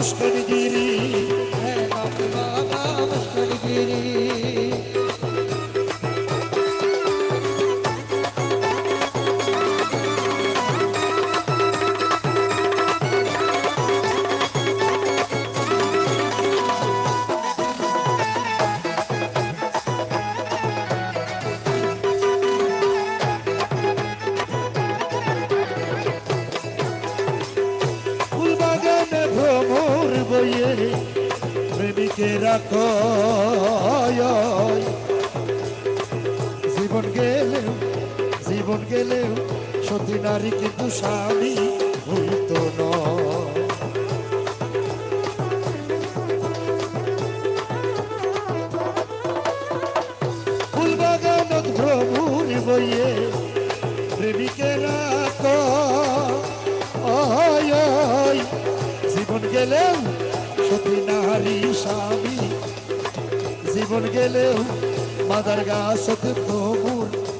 Kuş beni giy বইয়ে প্রেমিকেরা কয় জীবন গেলেও জীবন গেলেও সতী নারী কিন্তু স্বামী হইত নয়। ফুলবাগানত গেলেও সতী নারী স্বামী। জীবন গেলেও মাদার গা ভ্রমর